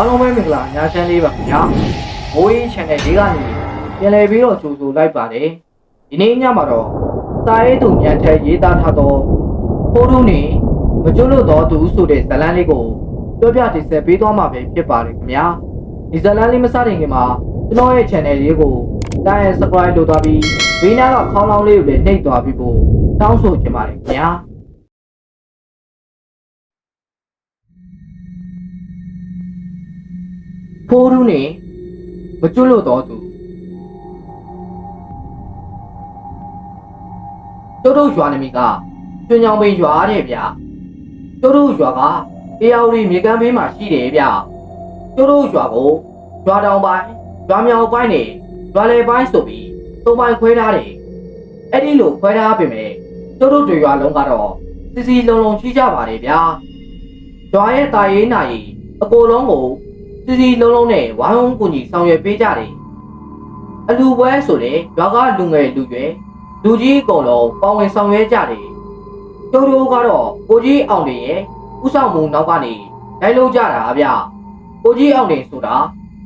အားလုံးပဲမင်္ဂလာညာချမ်းလေးပါခင်ဗျာမိုးရေး channel လေးကနေပြန်လည်ပြီးတော့ကြိုဆိုလိုက်ပါတယ်ဒီနေ့ညမှာတော့စာရေးသူညံထက်ရေးသားထားသောဖိုးထုံးနေမကျွလို့တော့သူဆိုတဲ့ဇာတ်လမ်းလေးကိုပြောပြတင်ဆက်ပေးသွားမှာပဲဖြစ်ပါတယ်ခင်ဗျာဒီဇာတ်လမ်းလေးမစတင်ခင်မှာကျွန်တော်ရဲ့ channel လေးကို like and subscribe လုပ်သွားပြီးဘေးနားကခေါင်းလောင်းလေးကိုလည်းနှိပ်သွားပြီးဖို့တောင်းဆိုချင်ပါတယ်ခင်ဗျာ ဖိုးရူးနေမကျွလို့တော့သူတို့တို့ရွာနမီကကျွညောင်ပင်ရွာတဲ့ဗျတို့တို့ရွာကအေယာဝတီမြေကမ်းဘေးမှာရှိတယ်ဗျတို့တို့ရွာကိုရွာတောင်ပိုင်းရွာမြောင်ပိုင်းနဲ့ရွာလယ်ပိုင်းဆိုပြီးသုံးပိုင်းခွဲထားတယ်အဲ့ဒီလိုခွဲထားပြင်မဲ့တို့တို့တွေရွာလုံးကတော့စီစီလုံးလုံးရှိကြပါတယ်ဗျာရွာရဲ့တာရေးနာရေးအကိုလုံးကို စီစီလုံးလုံးနဲ့ဝိုင်းဝန်းကူညီဆောင်ရွက်ပေးကြတယ်။အလူပွဲဆိုတဲ့ရွာကလူငယ်လူရွယ်လူကြီးအကုန်လုံးပေါဝင်ဆောင်ရွက်ကြတယ်။တိုးတိုးကတော့ကိုကြီးအောင်တွေရဲ့ဥဆောင်မှုနောက်ကနေလိုက်လို့ကြတာဗျ။ကိုကြီးအောင်တွေဆိုတာ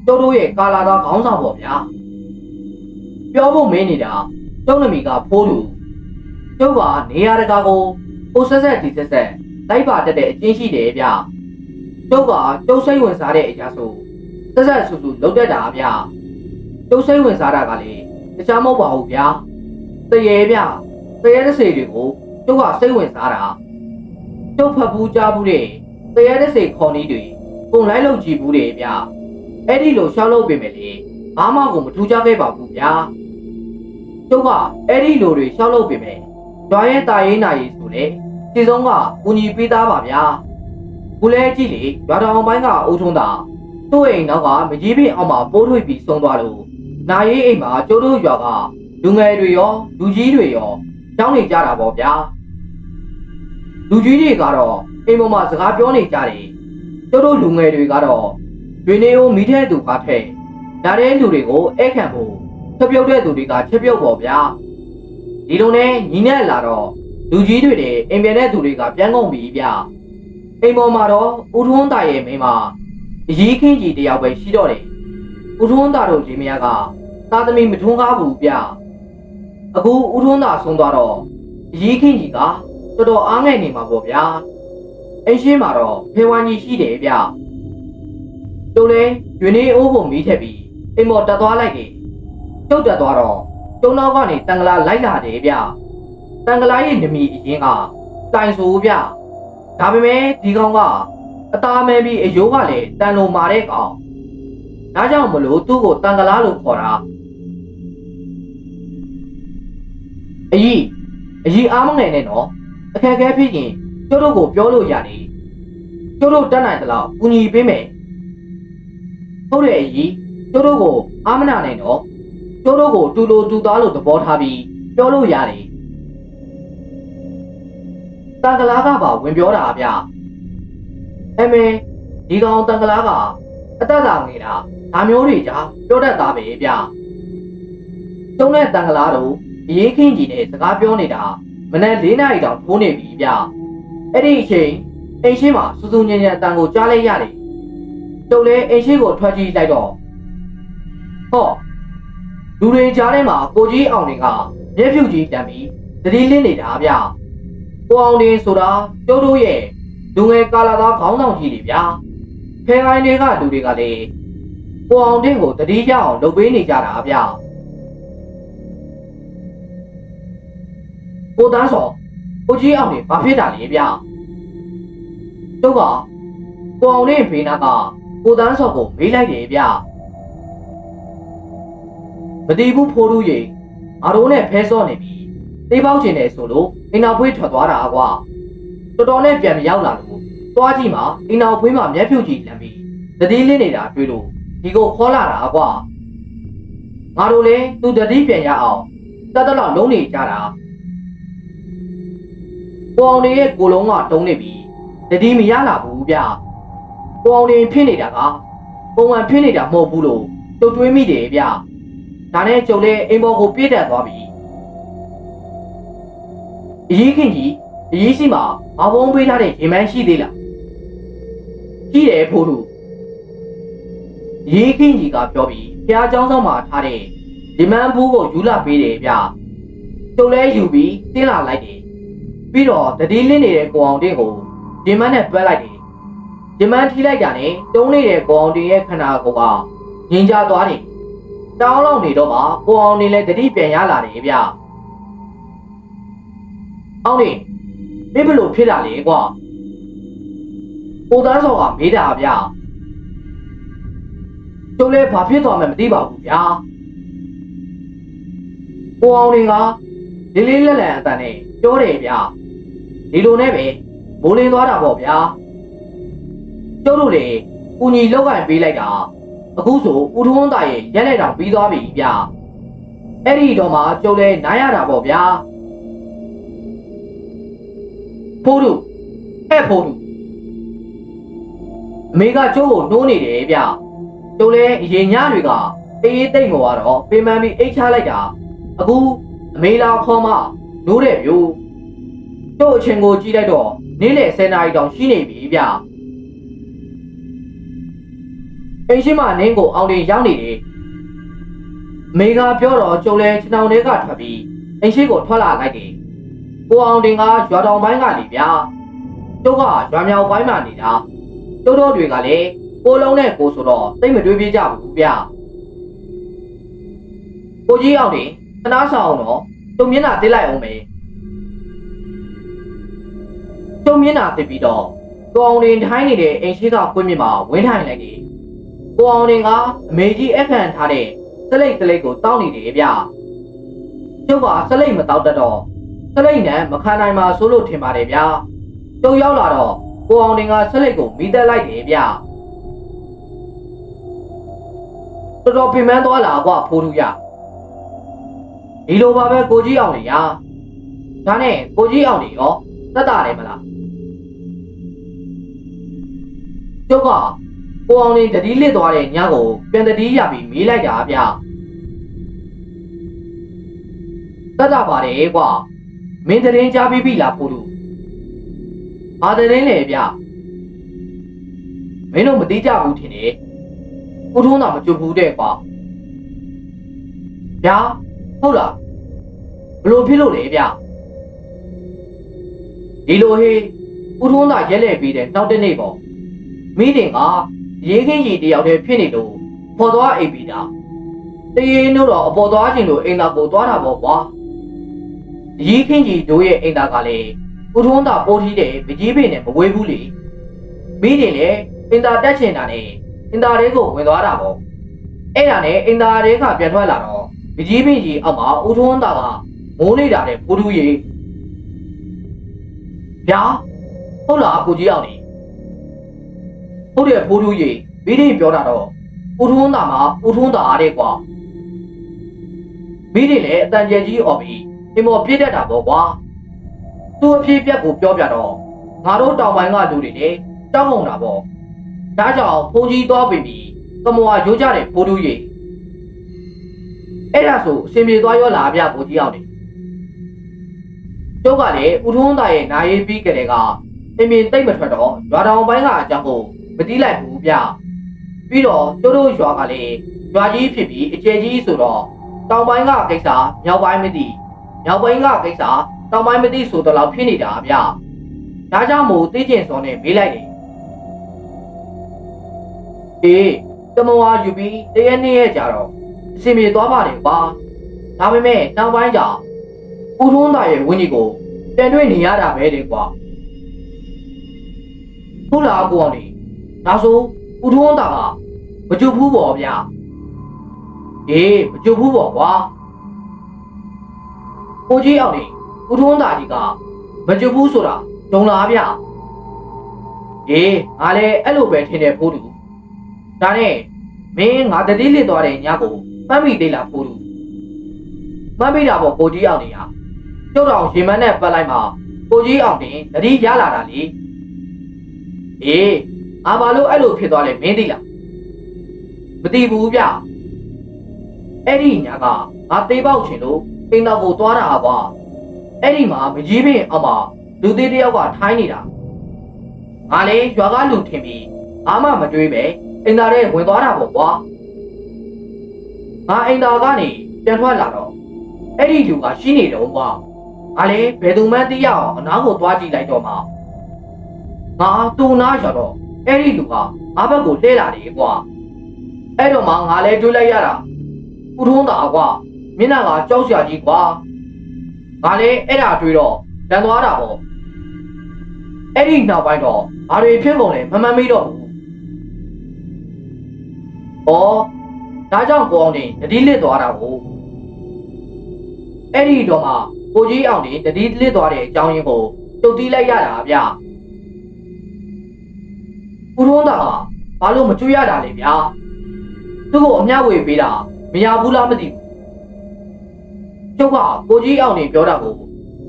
တိုးတိုးရဲ့ကာလာသားခေါင်းဆောင်ပေါ့ဗျာ။ပြောဖို့မင်းနေတာကျုံးနမီကဖိုးလူကျုပ်ကနေရာတကာကိုပိုဆက်ဆက်ဒီဆက်ဆက်လိုက်ပါတက်တဲ့အချင်းရှိတယ်ဗျ။ ကျုပ်ကကျုပ်စိတ်ဝင်စားတဲ့အရာဆိုသက်သက်ဆူဆူလုပ်တတ်တာဗျာကျုပ်စိတ်ဝင်စားတာကလေတခြားမဟုတ်ပါဘူးဗျာတရေဗျာတရေတစ်စေတွေကိုကျုပ်ကစိတ်ဝင်စားတာကျုပ်ဖတ်ဘူးကြားဘူးတဲ့တရေတစ်စေခေါ်နည်းတွေကုန်လိုက်လို့ကြည့်ဘူးတဲ့ဗျာအဲ့ဒီလိုရှောက်လုပ်ပြင်မယ်လေဘာမှကိုမထူးခြားခဲ့ပါဘူးဗျာကျုပ်ကအဲ့ဒီလိုတွေရှောက်လုပ်ပြင်မယ်ကြွားရဲတာရေးနာရေးဆိုလေစီဆုံးကဦးညီပေးသားပါဗျာ ကိုလဲကြည့်လေရွာတော်ပိုင်းကအုပ်ထုံးတာသူ့အိမ်နောက်ကမကြီးပင်အောင်မှာပိုးထွေပြီးဆုံးသွားလို့နာရေးအိမ်မှာကျိုးတို့ရွာကလူငယ်တွေရောလူကြီးတွေရောကြောင်းနေကြတာပေါ့ဗျာလူကြီးတွေကတော့အိမ်ပေါ်မှာစကားပြောနေကြတယ်ကျိုးတို့လူငယ်တွေကတော့တွင်နေကိုမိတဲ့သူကထက်ဒါတဲ့လူတွေကိုအဲ့ခံဖို့ချက်ပြုတ်တဲ့သူတွေကချက်ပြုတ်ပေါ့ဗျာဒီလိုနဲ့ညီနဲ့လာတော့လူကြီးတွေတွေအိမ်ပြန်တဲ့သူတွေကပြန်ကုန်ပြီဗျာ အိမ်ပေါ်မှာတော့ဦးထွန်းသားရဲ့မိန်းမအရေးခင်းကြီးတယောက်ပဲရှိတော့တယ်။ဦးထွန်းသားတို့ဒီမယားကသားသမီးမထွန်းကားဘူးဗျ။အခုဦးထွန်းသားဆုံးသွားတော့အရေးခင်းကြီးကတော်တော်အားငယ်နေမှာပေါ့ဗျာ။အိမ်ရှင်းမှာတော့ဖေဝါကြီးရှိတယ်ဗျ။တို့လေရွေနေအိုးကိုမီးထက်ပြီးအိမ်ပေါ်တက်သွားလိုက်တယ်။ကျုပ်တက်သွားတော့ကျုံနောက်ကနေတန်ကလာလိုက်လာတယ်ဗျ။တန်ကလာရဲ့နမီအရင်ကတိုင်ဆိုဗျ။ ဒါပေမဲ့ဒီကောင်ကအသားမဲပြီးအယိုးကလည်းတန်လုံမာတဲ့ကောင်ဒါကြောင့်မလို့သူ့ကိုတန်ကလားလို့ခေါ်တာအကြီးအကြီးအားမငယ်နဲ့နော်အခက်အခဲဖြစ်ရင်ကျို့တို့ကိုပြောလို့ရတယ်ကျို့တို့တက်နိုင်သလောက်ကူညီပေးမယ်ဟုတ်တယ်အကြီးကျို့တို့ကိုအားမနာနဲ့နော်ကျို့တို့ကိုတူလိုတူသားလို့သဘောထားပြီးပြောလို့ရတယ် တန်ကလားကပါဝင်ပြောတာဗျအမေဒီကောင်တန်ကလားကအသက်သာနေတာဒါမျိုးတွေကြာပြောတတ်တာပဲဗျတုံးတဲ့တန်ကလားတို့အရေးခင်းကြီးနဲ့စကားပြောနေတာမနက်၄နာရီတောင်ထိုးနေပြီဗျအဲ့ဒီအချိန်အိမ်ရှိမှာစူးစူးညံ့ညံ့အတန်ကိုကြားလိုက်ရတယ်တုံးလဲအိမ်ရှိကိုထွက်ကြည့်လိုက်တော့ဟောလူတွေကြားထဲမှာကိုကြီးအောင်တွေကမျက်ဖြူကြီးတံပြီးသတိလင်းနေတာဗျ ကိုအောင်တင်ဆိုတာကျိုးတို့ရဲ့လူငယ်ကာလာသားခေါင်းဆောင်ကြီးတွေဗျာခဲခိုင်းတွေကလူတွေကလည်းကိုအောင်တင်ကိုတတိယအောင်လုပ်ပေးနေကြတာဗျာကိုသားစောကိုကြီးအောင်နေဘာဖြစ်တာလဲဗျာတို့ကကိုအောင်တင်ဖေးနာကကိုသားစောကိုမေးလိုက်တယ်ဗျာမတိဘူးဖိုးတို့ရေငါတို့နဲ့ဖဲစော့နေပြီ သေးပေါက်ကျင်တယ်ဆိုလို့အိမ်နောက်ဖွေးထွက်သွားတာကွာတော်တော်နဲ့ပြန်မရောက်လာလို့သွားကြည့်မှာအိမ်နောက်ဖွေးမှာမျက်ဖြူကြီးလမ်းပြီးတတိလင်းနေတာတွေ့လို့ဒီကိုခေါ်လာတာကွာငါတို့လည်းသူတတိပြန်ရအောင်တတ်တလောက်လုံးနေကြတာကိုအောင်နေရဲ့ကိုလုံးကတုံးနေပြီတတိမရလာဘူးဗျကိုအောင်နေဖြစ်နေတာကပုံမှန်ဖြစ်နေတာမဟုတ်ဘူးလို့တုတ်တွေးမိတယ်ဗျဒါနဲ့ကျုံလဲအိမ်ပေါ်ကိုပြေးတက်သွားပြီ အရေးခင်ကြီးအရေးရှိမှာအဘုံပေးထားတဲ့ရင်မန်းရှိသေးလားရှိတယ်ဖိုးတို့ ရေးခင်းကြီးကပြောပြီးဖျားเจ้าဆောင်မှာထားတဲ့ဒီမန်ဘူးကိုယူလာပေးတယ်ဗျကျုပ်လဲယူပြီးတင်းလာလိုက်တယ်ပြီးတော့တတိလင်းနေတဲ့ကိုအောင်တင်းကိုဒီမန်နဲ့တွဲလိုက်တယ်ဒီမန်ထိလိုက်တာနဲ့တုံးနေတဲ့ကိုအောင်တင်းရဲ့ခန္ဓာကိုယ်ကငြိမ်ချသွားတယ်တောင်းလောက်နေတော့မှကိုအောင်တင်းလည်းတတိပြန်ရလာတယ်ဗျ အောင်နေမင်းဘလို့ဖြစ်တာလဲကွာကိုသားစောကမေးတာဗျကျုပ်လည်းဘာဖြစ်သွားမှမသိပါဘူးဗျာကိုအောင်နေကလေးလေးလက်လက်အတန်နဲ့ပြောတယ်ဗျဒီလိုနဲ့ပဲမိုးလင်းသွားတာပေါ့ဗျာကျုပ်တို့လေကုညီလောက်ကင်ပေးလိုက်တာအခုဆိုဦးထွန်းသားရဲ့ရက်လက်တောင်ပြီးသွားပြီဗျအဲ့ဒီတော့မှကျုပ်လည်းနိုင်ရတာပေါ့ဗျာ ဖိုးတို့ဟဲ့ဖိုးတို့အမေကကျုပ်ကိုနှိုးနေတယ်ဗျကျုပ်လည်းအရင်ညတွေကအေးအေးတိတ်မောတော့ပင်ပန်းပြီးအိတ်ချလိုက်တာအခုအမေလာခေါ်မှနိုးတဲ့မျိုးကျုပ်အချင်းကိုကြည့်လိုက်တော့နေ့လယ်10နာရီတောင်ရှိနေပြီဗျအိမ်ရှိမှနင်းကိုအောင်တင်ရောက်နေတယ်အမေကပြောတော့ကျုပ်လည်းခြေထောင်ထဲကထွက်ပြီးအိမ်ရှိကိုထွက်လာလိုက်တယ် ကိုအောင်တင်ကရွာတောင်ပိုင်းကနေဗျာကျုပ်ကရွာမြောက်ပိုင်းမှာနေတာကျုပ်တို့တွေကလည်းကိုလုံးနဲ့ကိုဆိုတော့တိတ်မတွေးပြကြဘူးဗျကိုကြီးအောင်တင်ခဏဆောင်အောင်တော့ကျုံမျက်နှာတိလိုက်အောင်မယ်ကျုံမျက်နှာတိပြီးတော့ကိုအောင်တင်ထိုင်းနေတဲ့အိမ်ရှိကကွင်းမြင့်မှာဝင်းထိုင်လိုက်တယ်ကိုအောင်တင်ကအမေကြီးအခန့်ထားတဲ့စလိတ်ကလေးကိုတောင်းနေတယ်ဗျကျုပ်ကစလိတ်မတောက်တတ်တော့ စလိတ်နဲ့မခံနိုင်ပါဆိုလို့ထင်ပါတယ်ဗျာကျုံရောက်လာတော့ကိုအောင်တင်ကစလိတ်ကိုမိသက်လိုက်တယ်ဗျတော်တော်ပင်ပန်းသွားလာကွာဖိုးသူရဒီလိုပါပဲကိုကြီးအောင်နေရဒါနဲ့ကိုကြီးအောင်နေရောတတ်တာတယ်မလားကျုပ်ကကိုအောင်နေတတိလစ်သွားတဲ့ညကိုပြန်တတိရပြီးမေးလိုက်တာဗျတတ်တာပါတယ်ကွာ မင်းတရင်ကြားပြီးပြီလားဖိုးသူဘာတရင်လဲဗျမင်းတို့မသိကြဘူးထင်တယ်ကိုထုံးတာမကြွဘူးတဲ့ကွာဗျာဟုတ်လားဘလို့ဖြစ်လို့လဲဗျဒီလိုဟေးဦးထုံးသာရက်လဲပြီးတဲ့နောက်တစ်နေ့ပေါ့မိတင်ကရေးခင်းကြီးတယောက်တည်းဖြစ်နေလို့ပေါ်သွားအိပ်ပြီးတာတရေနို့တော့အပေါ်သွားခြင်းလို့အိမ်သာကိုသွားတာပေါ့ကွာ ရေးခင်းကြီးတို့ရဲ့အိမ်သာကလည်းဦးထုံးသာပိုးထီးတဲ့ပကြီးပင်နဲ့မဝေးဘူးလေမိတင်လည်းအိမ်သာတက်ချင်တာနဲ့အိမ်သာတွေကိုဝင်သွားတာပေါ့အဲ့ဒါနဲ့အိမ်သာတွေကပြန်ထွက်လာတော့ပကြီးပင်ကြီးအောက်မှာဦးထုံးသာကမိုးနေတာတဲ့ပိုးထူးကြီးဗျာဟုတ်လားကိုကြီးအောင်နေဟုတ်တယ်ပိုးထူးကြီးမိတင်ပြောတာတော့ဦးထုံးသာမှာဦးထုံးသာအားတဲ့ကွာမိတင်လည်းအတန်ကျဲကြီးអော်ပြီး အင်မော်ပြည့်တတ်တာပေါ့ကွာသူ့အဖြစ်ပြက်ကိုပြောပြတော့ငါတို့တောင်ပိုင်းကလူတွေလည်းတောင်းကုန်တာပေါ့ဒါကြောင့်ဖုန်ကြီးသွားပြီပြီးကမောဟာရိုးကြတဲ့ပိုးထူးကြီးအဲ့ဒါဆိုအစင်ပြေသွားရောလာဗျကိုကြီးအောင်နေကျုပ်ကလည်းဦးထုံးသားရဲ့နာရေးပြီးကြတဲ့ကအင်မင်တိတ်မထွက်တော့ရွာတောင်ပိုင်းကအကြောင်းကိုမတိလိုက်ဘူးဗျပြီးတော့ကျတို့ရွာကလည်းရွာကြီးဖြစ်ပြီးအကျယ်ကြီးဆိုတော့တောင်ပိုင်းကကိစ္စမြောက်ပိုင်းမသိ မြောက်ပိုင်းကကိစ္စတောင်ပိုင်းမသိဆိုတော့လောက်ဖြစ်နေတာဗျဒါကြောင့်မို့သိကျင်စောနဲ့မေးလိုက်တယ်အေးတမဝါယူပြီးတရက်နေ့ရဲ့ကြာတော့အစင်ပြေသွားပါတယ်ကွာဒါပေမဲ့တောင်ပိုင်းကြောင့်ဦးထွန်းသားရဲ့ဝင်းကြီးကိုပြန်တွေ့နေရတာပဲလေကွာဟုတ်လားကိုအောင်နေဒါဆိုဦးထွန်းသားကမကြွဘူးပေါ့ဗျာအေးမကြွဘူးပေါ့ကွာ ကိုကြီးအောင်နေဦးထွန်းသားကြီးကမကြွဘူးဆိုတာဒုံလားဗျာအေးငါလည်းအဲ့လိုပဲထင်တယ်ဖိုးတူဒါနဲ့မင်းငါတတိလစ်သွားတဲ့ညကိုမှတ်မိသေးလားဖိုးတူမှတ်မိတာပေါ့ကိုကြီးအောင်နေရကျုပ်တော်ရင်မန်းနဲ့ပတ်လိုက်မှာကိုကြီးအောင်တင်တတိရလာတာလေအေးအာဘာလို့အဲ့လိုဖြစ်သွားလဲမင်းသိလားမသိဘူးဗျအဲ့ဒီညကငါသေးပေါက်ချင်လို့ အိမ်တော်ကိုသွားတာကွာအဲ့ဒီမှာမကြီးပင်အမလူသေးတယောက်ကထိုင်းနေတာငါလေရွာကလူထင်ပြီးအာမမတွေးပဲအိမ်သားထဲဝင်သွားတာပေါ့ကွာငါအိမ်သားကနေပြန်ထွက်လာတော့အဲ့ဒီလူကရှိနေတော့ကွာငါလည်းဘယ်သူမှသိရအောင်အနားကိုသွားကြည့်လိုက်တော့မှငါတူနာရတော့အဲ့ဒီလူကငါဘက်ကိုလှည့်လာတယ်ကွာအဲ့တော့မှငါလည်းတွေးလိုက်ရတာဦးထုံးတာကွာ မျက်နှာကကြောက်စရာကြီးကွာငါလည်းအဲ့ဒါတွေးတော့တန်သွားတာပေါ့အဲ့ဒီနောက်ပိုင်းတော့ဘာတွေဖြစ်ကုန်လဲမမှန်မိတော့ဘူး။ဩဒါကြောင့်ကိုအောင်နေတတိလစ်သွားတာကိုအဲ့ဒီတော့မှကိုကြီးအောင်နေတတိလစ်သွားတဲ့အကြောင်းရင်းကိုတုတ်တီးလိုက်ရတာဗျ။ဦးထုံးတာကဘာလို့မကြွရတာလဲဗျာ။သူ့ကိုအမျှဝေပေးတာမရဘူးလားမသိဘူး။ ကျုပ်ကကိုကြီးအောင်နေပြောတာကို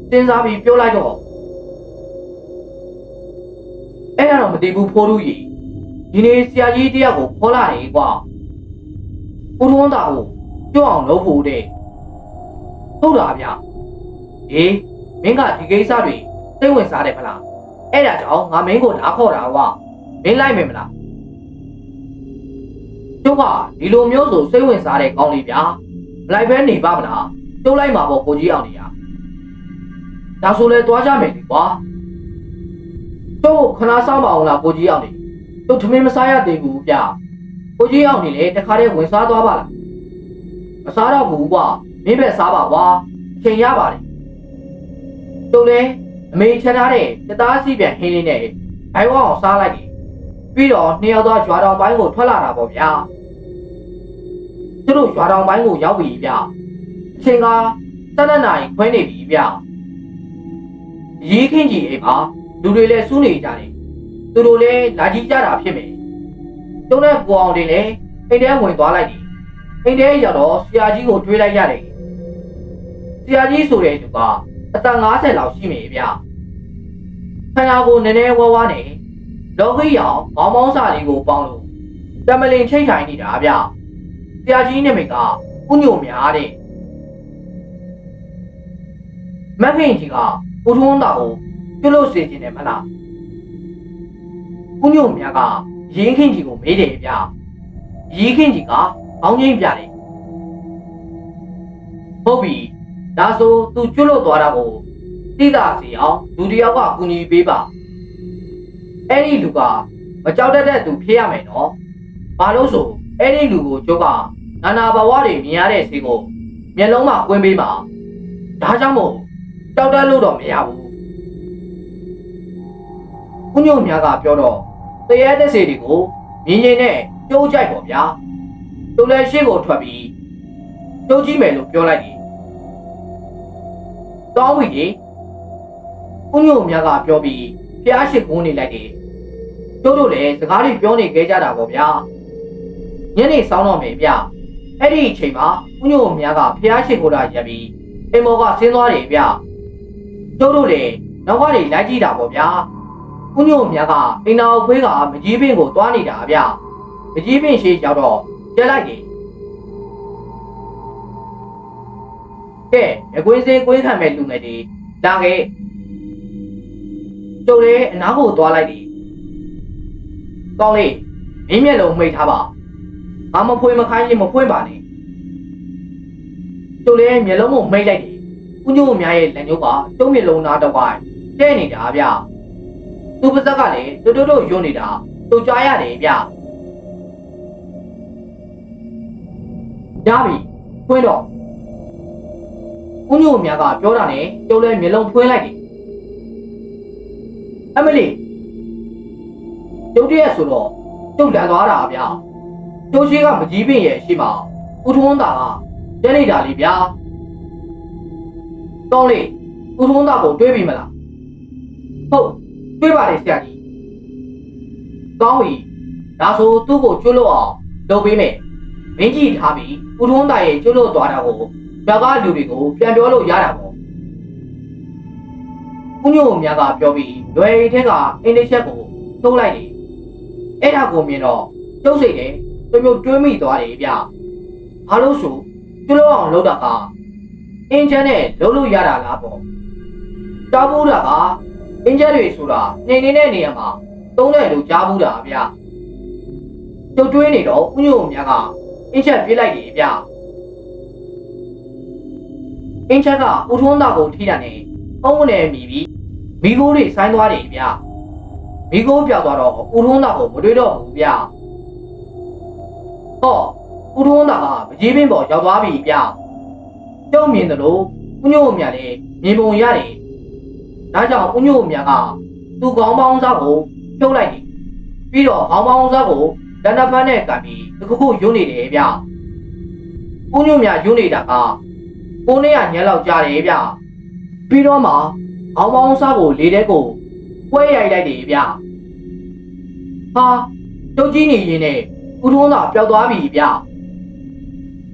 စဉ်းစားပြီးပြောလိုက်တော့အဲ့ဒါတော့မသိဘူးဖိုးလူကြီးဒီနေ့ဆရာကြီးတယောက်ကိုခေါ်လာတယ်ကွာ။ဦးထုံးတာကိုကြွအောင်လုပ်ဖို့တဲ့ဟုတ်တာဗျ။အေးမင်းကဒီကိစ္စတွေစိတ်ဝင်စားတယ်မလား။အဲ့ဒါကြောင့်ငါမင်းကိုလာခေါ်တာကွာ။မင်းလိုက်မယ်မလား။ကျုပ်ကဒီလိုမျိုးဆိုစိတ်ဝင်စားတဲ့ကောင်းလေးဗျာ။မလိုက်ဘဲနေပါမလား။ ကျုပ်လိုက်မှာပေါ့ကိုကြီးအောင်နေရ။ဒါဆိုလဲတွားကြမယ်လေကွာ။ကျုပ်ကိုခဏစောင့်ပါအောင်လားကိုကြီးအောင်နေ။ကျုပ်ထမင်းမစားရသေးဘူးဗျ။ကိုကြီးအောင်နေလေတခါတည်းဝင်စားသွားပါလား။မစားတော့ဘူးကွာ။မင်းပဲစားပါကွာ။အချိန်ရပါတယ်။ကျုပ်လည်းအမေချက်ထားတဲ့တသားစီပြန်ဟင်းလေးနဲ့ဘိုင်ဝအောင်စားလိုက်တယ်။ပြီးတော့နှစ်ယောက်သားရွာတော်ပိုင်းကိုထွက်လာတာပေါ့ဗျာ။သူတို့ရွာတော်ပိုင်းကိုရောက်ပြီဗျ။အ ချိန်က7နှစ်နာရီခွဲနေပြီဗျ။ရီးခင်းကြီးအိမ်မှာလူတွေလည်းစူးနေကြတယ်။သူတို့လည်းလာကြည့်ကြတာဖြစ်မယ်။ကျုံတဲ့ကိုအောင်တင်လည်းအိမ်ထဲဝင်သွားလိုက်တယ်။အိမ်ထဲရောက်တော့ဆရာကြီးကိုတွေးလိုက်ရတယ်။ဆရာကြီးဆိုတဲ့သူကအသက်50လောက်ရှိမယ်ဗျ။ခန္ဓာကိုယ်နည်းနည်းဝါးဝါးနေလောကိရောင်ဘောင်းဘောင်းစာလေးကိုပေါင်းလို့တမလင်ချိတ်ထိုင်နေတာဗျ။ဆရာကြီးနာမည်ကဦးညိုများတဲ့ မက်ခင်ကြီးကဦးထုံးတာကိုပြုတ်လို့စေခြင်းတယ်မလား။ဦးညိုများကရင်းခင်ကြီးကိုမေးတယ်ဗျ။ရင်းခင်ကြီးကဘောင်းချင်းပြတယ်။ဟုတ်ပြီ။ဒါဆိုသူကျွတ်လို့သွားတာကိုသိတာစီအောင်လူတစ်ယောက်ကကူညီပေးပါ။အဲ့ဒီလူကမကြောက်တတ်တဲ့သူဖြစ်ရမယ်နော်။ဘာလို့ဆိုအဲ့ဒီလူကိုကျုပ်ကနာနာဘဝတွေမြင်ရတဲ့စီကိုမျက်လုံးမှာကွင်းပေးပါ။ဒါကြောင့်မို့ ကြောက်တတ်လို့တော့မရဘူး။ခုညုံများကပြောတော့တရေတဲ့စီတွေကိုမြင်ရင်နဲ့ကြိုးကြိုက်ပေါ့ဗျာ။သူလည်းရှေ့ကိုထွက်ပြီးကြိုးကြည့်မယ်လို့ပြောလိုက်တယ်။တောင်းဝီကြီးခုညုံများကပြောပြီးဖျားရှိကုန်းနေလိုက်တယ်။တို့တို့လည်းစကားတွေပြောနေခဲ့ကြတာပေါ့ဗျာ။ညနေစောင်းတော့မယ်ဗျ။အဲ့ဒီအချိန်မှာခုညုံများကဖျားရှိကိုလာရက်ပြီးအိမ်မော်ကဆင်းသွားတယ်ဗျ။ တို့တို့လည်းနောက်ကနေလိုက်ကြည့်တာပေါ့ဗျာ။ခုညို့မြတ်ကအိမ်တော်ခွေးကမကြီးပင်ကိုတွားနေတာဗျ။မကြီးပင်ရှိရောက်တော့ကျက်လိုက်တယ်။ကဲအကွင်းစင်းကွင်းခံမဲ့လူငယ်တွေလာခဲ့။ကျုပ်လည်းအနားကိုတွားလိုက်တယ်။ကောင်းလေးမင်းမျက်လုံးမိတ်ထားပါ။ငါမဖွေးမခိုင်းရင်မဖွင့်ပါနဲ့။ကျုပ်လည်းမျက်လုံးကိုမိတ်လိုက်တယ်။ ဦးညို့အများရဲ့လက်ညှိုးကကျုံးမျက်လုံးသားတစ်ဝိုင်းတဲ့နေတာဗျ။သူပါဇက်ကလည်းတိုးတိုးတိုးယွန်းနေတာသူကြားရတယ်ဗျ။ရပြီဖွင့်တော့ဦးညို့အများကပြောတာနဲ့ကျုပ်လည်းမျက်လုံးဖွင့်လိုက်တယ်။အမလီကျုပ်တည်းဆိုတော့ကျုပ်လန်သွားတာဗျ။ကျိုးရှိကမကြီးပင်ရဲ့ရှိမှာဦးထွန်းတာကတဲနေတာလေဗျာ။ ကောင်းလေဦးထွန်းတာကိုတွေးပြီမလား။ဟုတ်တွေးပါလေဆရာကြီး။ကောင်းပြီ။ဒါဆိုသူ့ကိုကျွတ်လို့အောင်လုပ်ပေးမယ်။မင်းကြီးထားပြီးဦးထွန်းတာရဲ့ကျွတ်လို့သွားတာကိုဘက်ကလူတွေကိုပြန်ပြောလို့ရတာပေါ့။ဦးညို့မြတ်ကပြောပြီးလွယ်ရီထက်ကအင်းလေးချက်ကိုတိုးလိုက်တယ်။အဲ့ဒါကိုမြင်တော့ကျုပ်စိတ်နဲ့တမျိုးတွေးမိသွားတယ်ဗျ။ဘာလို့ဆိုကျွတ်လို့အောင်လုပ်တာက အင်းချမ်းနဲ့လုပ်လို့ရတာလားပေါ့။တားဘူးတာကအင်းချက်တွေဆိုတာနေနေတဲ့နေရာမှာသုံးတယ်လို့ကြားဘူးတာဗျ။ကျုပ်တွေးနေတော့ဦးညိုမြတ်ကအင်းချက်ပြေးလိုက်တယ်ဗျအင်းချက်ကဦးထွန်းသားကိုထိတာနဲ့အုံးနဲ့မိပြီးမိကိုတွေဆိုင်းသွားတယ်ဗျမိကိုပြောက်သွားတော့ဦးထွန်းသားကိုမတွေးတော့ဘူးဗျဟောဦးထွန်းသားကမကြီးပင်ပေါ်ရောက်သွားပြီဗျ ကျုံမြင်တယ်လို့ဦးညိုမြတ်လည်းမြင်ပုံရတယ်ဒါကြောင့်ဦးညိုမြတ်ကသူ့ကောင်းပေါင်းစားကိုဖြုတ်လိုက်တယ်ပြီးတော့ကောင်းပေါင်းစားကိုလက်နက်ဖမ်းနဲ့ကပ်ပြီးတခုခုယွန်းနေတယ်ဗျဦးညိုမြတ်ယွန်းနေတာကကိုနေရညက်လောက်ကြားတယ်ဗျပြီးတော့မှအောင်ပေါင်းစားကိုလေတဲ့ကိုပွဲရိုက်လိုက်တယ်ဗျဟာတုတ်ကြီးနေရင်နဲ့ဦးထုံးသာပျောက်သွားပြီဗျ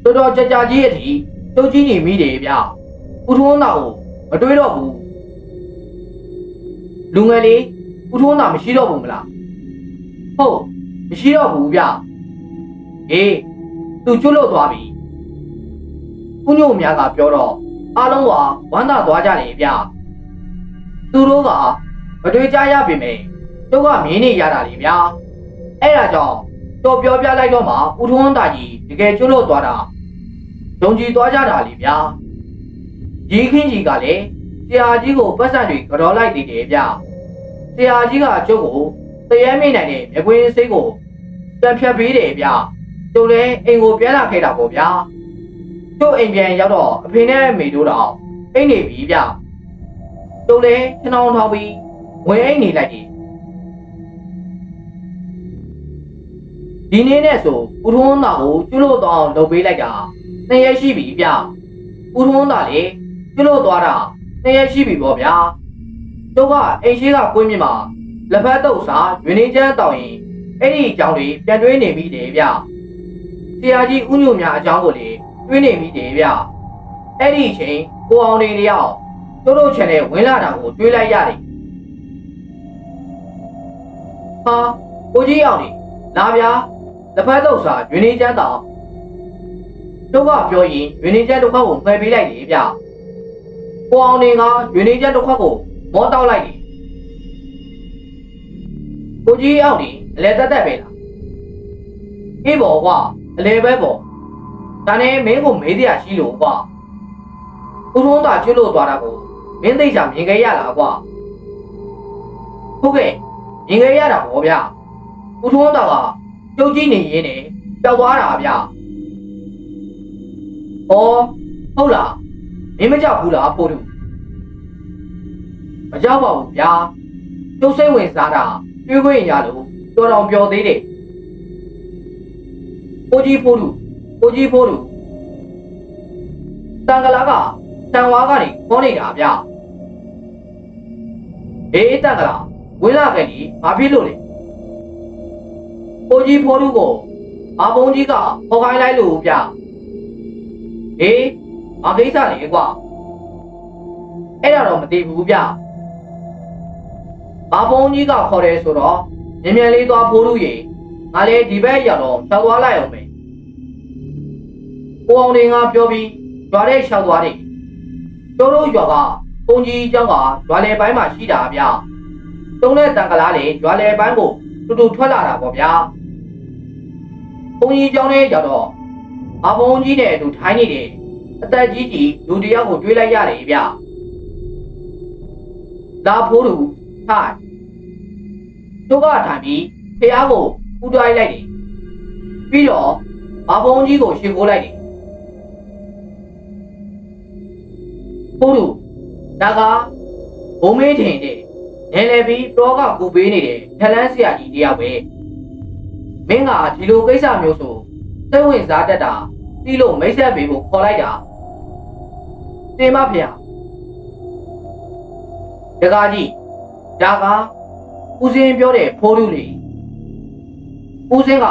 တော်တော်ကြကြကြီးအထိ တုတ်ကြီးနေမိတယ်ဗျဦးထုံးသာကိုမတွေးတော့ဘူးလူငယ်လေးဦးထုံးသာမရှိတော့ဘူးမလားဟုတ်မရှိတော့ဘူးဗျအေးသူကျွတ်လွတ်သွားပြီကုညိုများကပြောတော့အားလုံးကဝမ်းသာသွားကြတယ်ဗျသူတို့ကမတွေ့ကြရပေမဲ့ကျုပ်ကမင်းနေရတာလေဗျာအဲ့ဒါကြောင့်တော့ပြောပြလိုက်တော့မှဦးထွန်းသားကြီးတကယ်ကျွတ်လို့သွားတာ ဒုံကြီးသွားကြတာလေဗျာရီခင်းကြီးကလည်းဆရာကြီးကိုပတ်စံတွေကြော်လိုက်သေးတယ်ဗျဆရာကြီးကကျုပ်ကိုတရဲမိနိုင်တဲ့မြကွင်းစိတ်ကိုပြန်ဖြတ်ပေးတယ်ဗျကျုပ်လည်းအိမ်ကိုပြန်လာခဲ့တာပေါ့ဗျာကျုပ်အိမ်ပြန်ရောက်တော့အဖေနဲ့အမေတို့တော့အိမ်နေပြီဗျ။ကျုပ်လည်းခြံအောင်ထောင်ပြီးဝင်အိမ်နေလိုက်တယ်။ဒီနေ့နဲ့ဆိုဦးထွန်းသားကိုကျွလို့တော့အောင်လုပ်ပေးလိုက်တာ နှစ်ရက်ရှိပြီဗျ။ဦးထွန်းသားလေကျွလို့သွားတာနှစ်ရက်ရှိပြီပေါ့ဗျာ။ကျုပ်ကအိမ်ရှိကကွင်းမြင့်မှာလက်ဖက်တုပ်စာရွေနေချမ်းတောင်းရင်အဲ့ဒီအကြောင်းတွေပြန်တွေးနေပြီတယ်ဗျ။ဆရာကြီးဦးညိုများအကြောင်းကိုလေတွေးနေမိတယ်ဗျအဲ့ဒီအချိန်ကိုအောင်နေတယောက်တို့တို့ channel ဝင်လာတာကိုတွေးလိုက်ရတယ်ဟာကိုကြီးအောင်နေလာဗျာလက်ဖက်တော့စာရွေနေချမ်းတောင် တို့ကပြောရင်ရွေနေချမ်းတစ်ခွက်ကိုမှယ်ပေးလိုက်လေဗျကိုအောင်နေကရွေနေချမ်းတစ်ခွက်ကိုမောတောက်လိုက်တယ်ကိုကြီးအောင်နေအလဲတက်တက်ပဲလားအေးပေါ်ကွာအလဲပဲပေါ့ဒါနဲ့မင်းကိုမေးစရာရှိလို့ကွာဦးထုံးသာကျွတ်လို့သွားတာကိုမင်းသိချာမြင်ခဲ့ရလားကွာဟုတ်ကဲ့မြင်ခဲ့ရတာဗောဗျဦးထုံးသာကကျုပ်ကြီးနေရင်းနဲ့ပျောက်သွားတာဗျ ဩဟုတ်လားမင်းမကြောက်ဘူးလားပို့တူမကြောက်ပါဘူးဗျာကျုပ်စိတ်ဝင်စားတာတွေးခွင့်ရလို့တော်တော်ပျော်သေးတယ်ပိုကြီးပို့တူကိုကြီးဖိုးတို့တန်ကလာကတန်ဝါကနေခေါ်နေတာဗျအေးတန်ကလာဝင်လာခဲ့ဒီဘာဖြစ်လို့လဲကိုကြီးဖိုးတို့ကိုအဘုံကြီးကခေါ်ခိုင်းလိုက်လို့ဗျ အေးအကိစ္စလေကွာအဲ့ဒါတော့မသိဘူးဗျအဘုံကြီးကခေါ်တယ်ဆိုတော့မြင်မြန်လေးသွားဖိုးတို့ရေငါလည်းဒီဘက်ရောက်တော့ဖြောက်သွားလိုက်အောင်မယ် ကိုအောင်နေငါပြောပြီးရွာတဲ့လျှောက်သွားတယ်ကျိုးတို့ရွာကပုံကြီးเจ้าကရွာလေပိုင်းမှာရှိတာဗျတုံးတဲ့တန်ကလားလေရွာလေပိုင်းကိုတူတူထွက်လာတာပေါ့ဗျာပုံကြီးเจ้าနဲ့ရောက်တော့ အဘုံကြီးနဲ့အတူထိုင်းနေတယ်အသက်ကြီးကြီးလူတစ်ယောက်ကိုတွေးလိုက်ရတယ်ဗျလာဖိုးသူထိုင်တို့ကထိုင်ပြီးဖះကိုပူတိုင်းလိုက်တယ်ပြီးတော့အဘုံကြီးကိုရှင်းခိုးလိုက်တယ်ဟုတ်လို့ဒါကဘုံမေးထင်တဲ့နယ်လေပြီးတော့ကကူပေးနေတဲ့ထလန်းဆရာကြီးတယောက်ပဲမင်းကဒီလိုကိစ္စမျိုးဆို စိတ်ဝင်စားတတ်တာပြီးလို့မိတ်ဆက်ပေးဖို့ခေါ်လိုက်တာတင်မဖေတကားကြီးဒါကဦးစင်းပြောတဲ့ဖိုးလူလေဦးစင်းက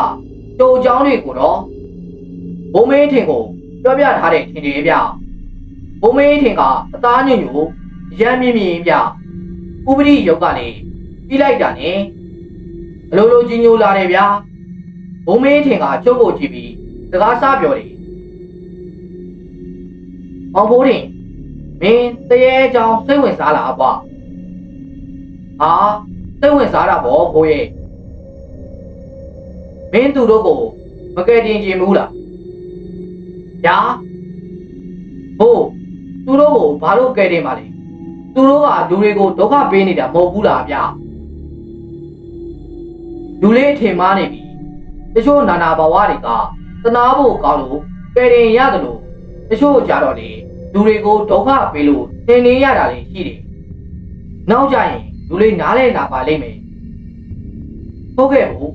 ကြိုအကြောင်းတွေကိုတော့ဘုံမေးထင်ကိုပြောပြထားတဲ့ထင်တယ်ဗျဘုံမေးထင်ကအသားညွညွရမ်းမြင့်မြင့်ပြဥပရိယုတ်ကလည်းပြီးလိုက်တာနဲ့အလိုလိုကြီးညိုလာတယ်ဗျာ ဘုံမေးထင်ကကျုပ်ကိုကြည့်ပြီးစကားစပြောတယ်။အောင်ဖိုးတင်မင်းတရေအကြောင်းစိတ်ဝင်စားလားကွာ။ဟာစိတ်ဝင်စားတာဗောဘိုးရဲ့မင်းသူတို့ကိုမကယ်တင်ခြင်းဘူးလားညာဟိုသူတို့ကိုဘာလို့ကယ်တင်ပါလဲသူတို့ကလူတွေကိုဒုက္ခပေးနေတာမဟုတ်ဘူးလားဗျလူလေးထင်မှားနေပြီ တချို့နာနာဘဝတွေကသနာဖို့ကောင်းလို့ကယ်တင်ရတယ်လို့တချို့ကြတော့လေလူတွေကိုဒုက္ခပေးလို့သင်နေရတာလေရှိတယ်နောက်ကြရင်လူလေးနားလဲလာပါလိမ့်မယ်ဟုတ်ကဲ့ဘူး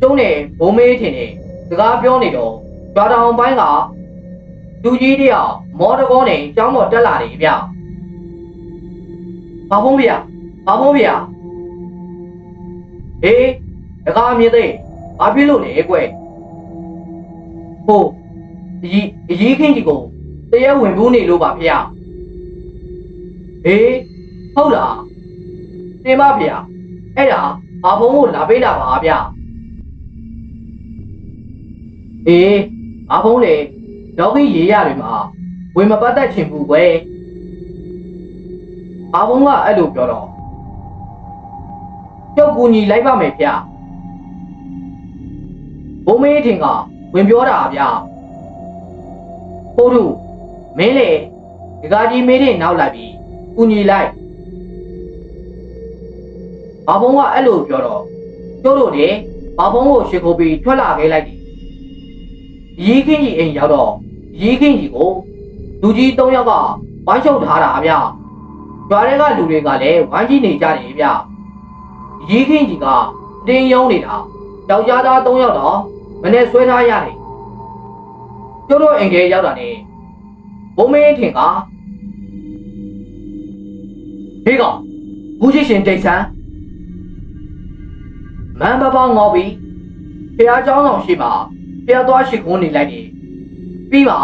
ကျုံးနေဘုံမေးထင်နေစကားပြောနေတော့ကြွားတောင်ပိုင်းကလူကြီးတယောက်မော်တကောနဲ့ကျောင်းပေါ်တက်လာတယ်ဗျဘာဖုံးဗျဘာဖုံးဗျဟေး တကားမြင်သေးဘာဖြစ်လို့လဲကွဟိုအကြီးအကြီးခင်းကြီးကိုတရက်ဝင်ဘူးနေလို့ပါဗျဟေးဟုတ်လားတင်ပါဗျအဲ့ဒါဘာဖုံးကိုလာပေးတာပါဗျအေးဘာဖုံးလေတော့ကြီးရေးရတယ်မှာဝင်မပတ်သက်ချင်ဘူးကွယ်ဘာဖုံးကအဲ့လိုပြောတော့ကျုပ်ကူညီလိုက်ပါမယ်ဗျ ဘုံမေးထင်ကဝင်ပြောတာဗျဟုတ်တို့မင်းလေဒီကကြီးမေးတဲ့နောက်လိုက်ပြီးကူညီလိုက်ဘာဖုံးကအဲ့လိုပြောတော့ကျိုးတို့လေဘာဖုံးကိုရှ िख ိုပြီးထွက်လာခဲ့လိုက်တယ်ရီးခင်းကြီးအိမ်ရောက်တော့ရီးခင်းကြီးကိုလူကြီး၃ယောက်ကဝိုင်းချုပ်ထားတာဗျ။ကြွားတဲ့ကလူတွေကလည်းဝိုင်းကြည့်နေကြတယ်ဗျ။ရီးခင်းကြီးကတင်းယုံနေတာယောက်ျားသား၃ယောက်တော့ မနေ့ဆွဲထားရတယ်။ကျိုးတို့အိမ်ထဲရောက်တာနဲ့ဘုံမင်းထင်ကဟေးကဘူးချစ်ရှင်တိတ်ဆန်းမန်ပပငေါပြီးဖះเจ้าဆောင်ရှိမှာဖះသွားရှိခွန်းနေလိုက်တယ်ပြီးပါ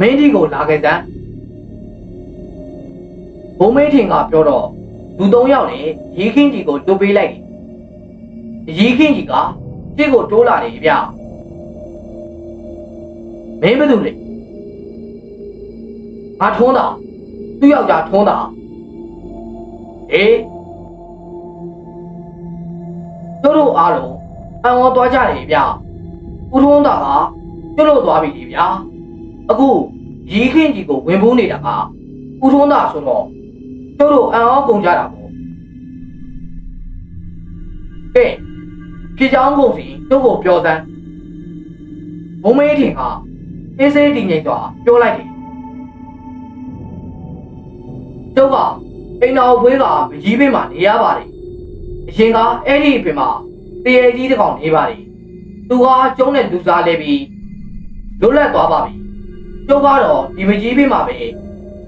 မင်းဒီကိုလာခဲ့စမ်းဘုံမေးထင်ကပြောတော့လူသုံးယောက်နဲ့ရီခင်းကြီးကိုတိုးပေးလိုက်တယ် ရီခင်းကြီးကရှေ့ကိုတိုးလာတယ်ဗျမင်းဘယ်သူလဲငါထွန်းတာသူ့ယောက်ျားထွန်းတာအေးတို့တို့အားလုံးအံဝသွားကြတယ်ဗျဦးထွန်းတာကကျွတ်လို့သွားပြီလေဗျာအခုရီခင်းကြီးကိုဝင်ဖို့နေတာကဦးထွန်းတာဆိုတော့တို့တို့အံအောင်ကုန်ကြတာပေါ့ကဲ ဖြစ်ချောင်းကုန်စီတို့ကိုပြောစမ်းဘုံမေးထင်ကအေးစေးတည်ငြိမ်စွာပြောလိုက်တယ်တို့ကအိမ်တော်ဘွေးကမကြီးပင်မှာနေရပါတယ်အရင်ကအဲ့ဒီအပင်မှာတရေကြီးတစ်ကောင်နေပါတယ်သူကကျုံးတဲ့လူစားလဲပြီးလွတ်လပ်သွားပါပြီကျုပ်ကတော့ဒီမကြီးပင်မှာပဲ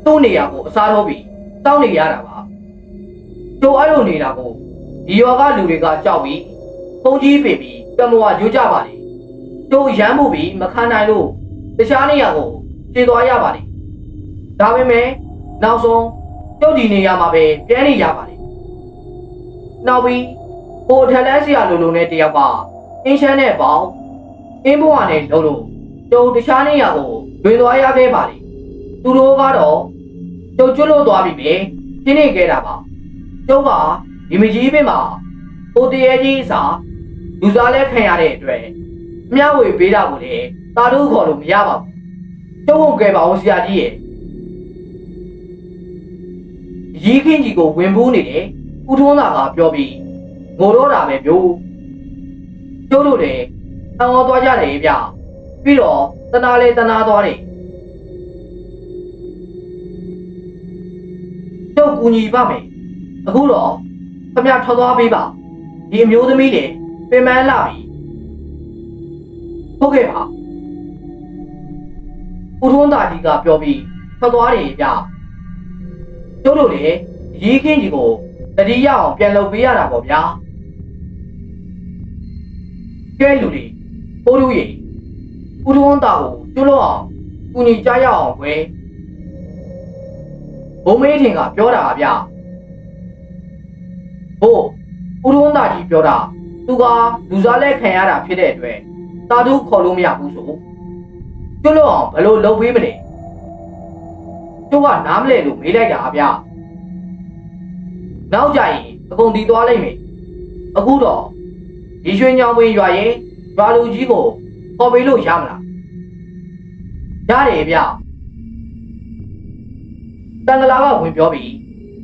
သူ့နေရာကိုအစားထိုးပြီးတောင်းနေရတာပါကျုပ်အဲ့လိုနေတာကိုဒီရွာကလူတွေကကြောက်ပြီး ပုံကြီးပင်ပြီးကံမဝရွကြပါလေကျုပ်ရမ်းမှုပြီးမခံနိုင်လို့တခြားနေရာကိုခြေသွားရပါလေဒါပေမဲ့နောက်ဆုံးကျုပ်ဒီနေရာမှာပဲပြန်နေရပါလေနောက်ပြီးဟိုထက်လန်းစရာလိုလိုနဲ့တယောက်ကအင်းရှမ်းနဲ့ပေါင်းအင်းဘွားနဲ့လုံးလို့ကျုံတခြားနေရာကိုလွင်သွားရခဲ့ပါလေသူတို့ကတော့ကျုံကျွတ်လို့သွားပြီပဲရှင်းနေခဲ့တာပါကျုံကဒီမကြီးပင်မှာဟိုတရေကြီးစာ လူစားလဲခံရတဲ့အတွက်မျှဝေပေးတာကိုလေတာတို့ခေါ်လို့မရပါဘူးကျုံဝုံကဲပါအောင်ဆရာကြီးရဲ့ရီးခင်းကြီးကိုဝင်ဘူးနေတယ်ဦးထွန်းသာကပြောပြီးငိုတော့တာပဲပြို့ကျိုးတို့လည်းအံ့ဩသွားကြတယ်ဗျပြီးတော့တနာလေတနာသွားတယ်ကျုပ်ကူညီပါမယ်အခုတော့ခမရထော်သွားပေးပါဒီအမျိုးသမီးတွေ ပင်မလာပြီဟုတ်ကဲ့ပါဦးထွန်းသားကြီးကပြောပြီးထွက်သွားတယ်ဗျကျိုးတို့လည်းရီးခင်းကြီးကိုတတိယအောင်ပြန်လုပ်ပေးရတာပေါ့ဗျာကဲလူတွေပိုးတို့ရေဦးထွန်းသားကိုကျွလို့အောင်ကူညီကြရအောင်ကွယ်ဘုံမေးထင်ကပြောတာဗျာဟိုဦးထွန်းသားကြီးပြောတာ သူကလူစားလဲခံရတာဖြစ်တဲ့အတွက်တာတုခေါ်လို့မရဘူးဆိုကျွလို့အောင်ဘယ်လိုလုပ်ပေးမလဲကျုပ်ကနားမလဲလို့မေးလိုက်တာဗျာနောက်ကြရင်အကုန်တည်သွားလိမ့်မယ်အခုတော့ဒီရွှေညောင်ပင်ရွာရဲ့ရွာလူကြီးကိုခေါ်ပေးလို့ရမလားရတယ်ဗျတန်ဂလာကဝင်ပြောပြီး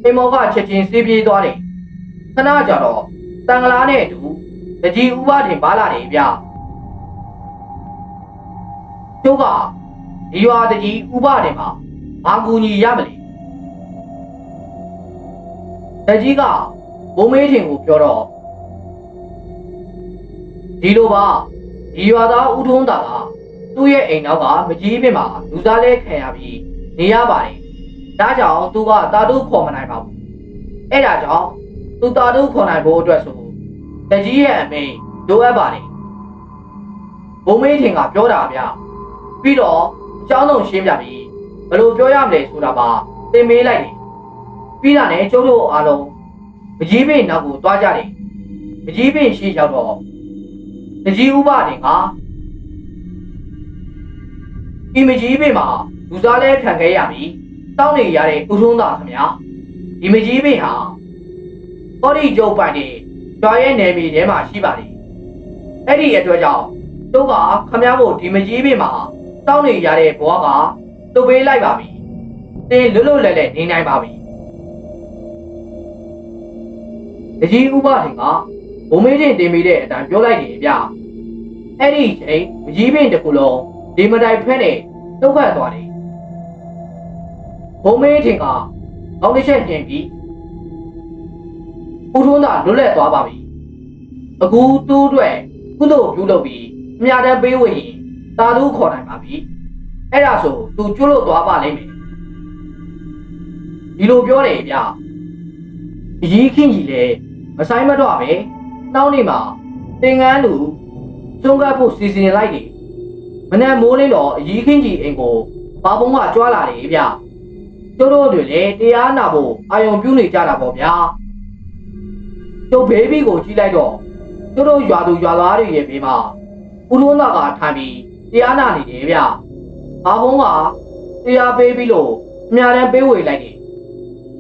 အိမ်မောကချက်ချင်းစေးပြေးသွားတယ်ခဏကြာတော့တန်ဂလာနဲ့အတူ တကြီးဥပတင်ပါလာတယ်ဗျကျုပ်ကဒီရွာတကြီးဥပတင်မှာဘာကူညီရမလဲတကြီးကဘုံမေးထင်ကိုပြောတော့ဒီလိုပါဒီရွာသားဦးထုံးတာကသူ့ရဲ့အိမ်နောက်ကမကြီးပင်မှာလူစားလဲခံရပြီးနေရပါတယ်ဒါကြောင့်သူကတာတုခေါ်မနိုင်ပါဘူးအဲ့ဒါကြောင့်သူတာတုခေါ်နိုင်ဖို့အတွက်ဆို တကြီးရဲ့အမိန်လိုအပ်ပါတယ်ဘုံမေးထင်ကပြောတာဗျပြီးတော့အကြောင်းဆုံးရှင်းပြပြီးဘယ်လိုပြောရမလဲဆိုတာပါသင်မေးလိုက်တယ်ပြီးတာနဲ့ကျုပ်တို့အားလုံးမကြီးပင်နောက်ကိုတွားကြတယ်မကြီးပင်ရှိရောက်တော့တကြီးဥပတင်ကဒီမကြီးပင်မှာလူစားလဲခံခဲ့ရပြီးတောင်းနေရတဲ့ဥထုံးသားခင်ဗျာဒီမကြီးပင်ဟာဟောဒီကျုပ်ပိုင်နေ ကြွားရဲ့နယ်မြေထဲမှာရှိပါလေအဲ့ဒီအတွက်ကြောင့်ကျုပ်ကခမည်းကိုဒီမကြီးပင်မှာတောင်းနေရတဲ့ဘွားကတုတ်ပေးလိုက်ပါပြီတင်းလွတ်လွတ်လပ်လပ်နေနိုင်ပါပြီတကြီးဥပတင်ကဘုံမေးချင်းတင်မိတဲ့အတန်ပြောလိုက်တယ်ဗျအဲ့ဒီချိန်မကြီးပင်တစ်ခုလုံးဒီမတိုင်ဖက်နဲ့နှုတ်ခတ်သွားတယ်ဘုံမေးထင်ကအောင်းတစ်ချက်ပြင်ပြီး ဦးထုံးသာလွတ်လပ်သွားပါပြီအခုသူ့အတွက်ကုသိုလ်ပြုလုပ်ပြီးအမြတ်တမ်းပေးဝင်ရင်တာလူခေါ်နိုင်ပါပြီအဲ့ဒါဆိုသူကျွတ်လို့သွားပါလိမ့်မယ်ဒီလိုပြောတယ်ဗျအကြီးခင်းကြီးလေမဆိုင်မတော့ပဲနှောင်းနေမှာတင်ငန်းလူကျွန်းကပ်ဖို့စီစဉ်လိုက်တယ်မနေ့မိုးလင်းတော့အကြီးခင်းကြီးအိမ်ကိုဘာပုံးကကြွားလာတယ်ဗျကျိုးတို့တွေလည်းတရားနာဖို့အာယုံပြုနေကြတာပေါ့ဗျာ ကျုပ်ဘေဘီကိုကြီးလိုက်တော့ကျိုးတို့ရွာသူရွာသားတွေရဲ့ဘေးမှာဦးလုံးသားကထိုင်ပြီးတရားနာနေတယ်ဗျဘာပုံးကတရားပေးပြီးလို့အများတန်းပေးဝေလိုက်တယ်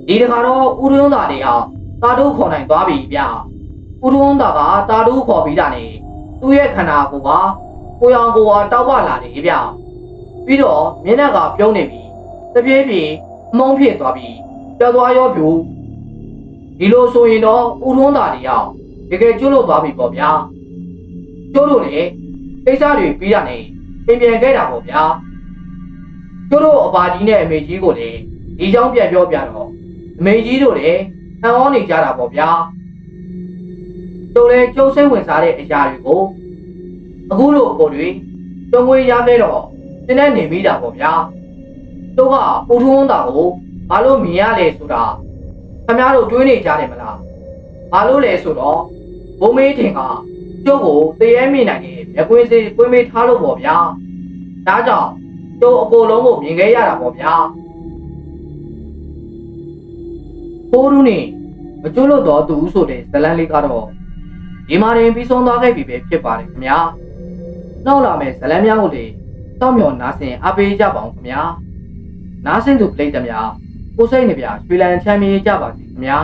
ဒီတခါတော့ဦးလုံးသားတွေဟာတာတို့ခေါ်နိုင်သွားပြီဗျဦးလုံးသားကတာတို့ခေါ်ပြီးတာနေသူ့ရဲ့ခန္ဓာကိုယ်ကကိုရောင်ကိုယ်ကတောက်ပလာတယ်ဗျပြီးတော့မျက်နှာကပြုံးနေပြီတပြေးပြေးအမုန်းဖြစ်သွားပြီးကြောက်သွားရောပြူ ဒီလိုဆိုရင်တော့ဦးထွန်းသာတရားတကယ်ကျွလို့သွားပြီပေါ့ဗျာကျွလို့လေကိစ္စတွေပြီးတာနဲ့ပြင်ပြန်ခဲ့တာပေါ့ဗျာကျွလို့အပါကြီးနဲ့အမေကြီးကိုလေဒီကြောင်းပြန်ပြောပြတော့အမေကြီးတို့လေအံ့ဩနေကြတာပေါ့ဗျာတို့လေကျုပ်စိတ်ဝင်စားတဲ့အရာတွေကိုအခုလိုပုံတွေတုံငွေရခဲ့တော့တင်းနဲ့နေမိတာပေါ့ဗျာတို့ကပူထုံးတာကိုဘာလို့မြင်ရလဲဆိုတာ ခင်ဗျားတို့တွေးနေကြတယ်မလားဘာလို့လဲဆိုတော့ဘုံမေးထင်ကကျုပ်ကိုတရေမိနိုင်တယ်မြကွင်းစေးကွင်းမေးထားလို့ပေါ့ဗျာဒါကြောင့်ကျုပ်အကိုလုံးကိုမြင်ခဲ့ရတာပေါ့ဗျာပိုးရူးနေမကျွလို့တော့သူဆိုတဲ့ဇလန်းလေးကတော့ဒီမာရင်ပြီးဆုံးသွားခဲ့ပြီပဲဖြစ်ပါတယ်ခင်ဗျာနောက်လာမယ့်ဇလန်းများကိုလေတောက်မြော်နားဆင်အားပေးကြပါအောင်ခင်ဗျာနားဆင်သူပြိတ္တများ ကိုစိတ်နှပြရွှေလန်းချမ်းမြေကြပါစေခင်ဗျာ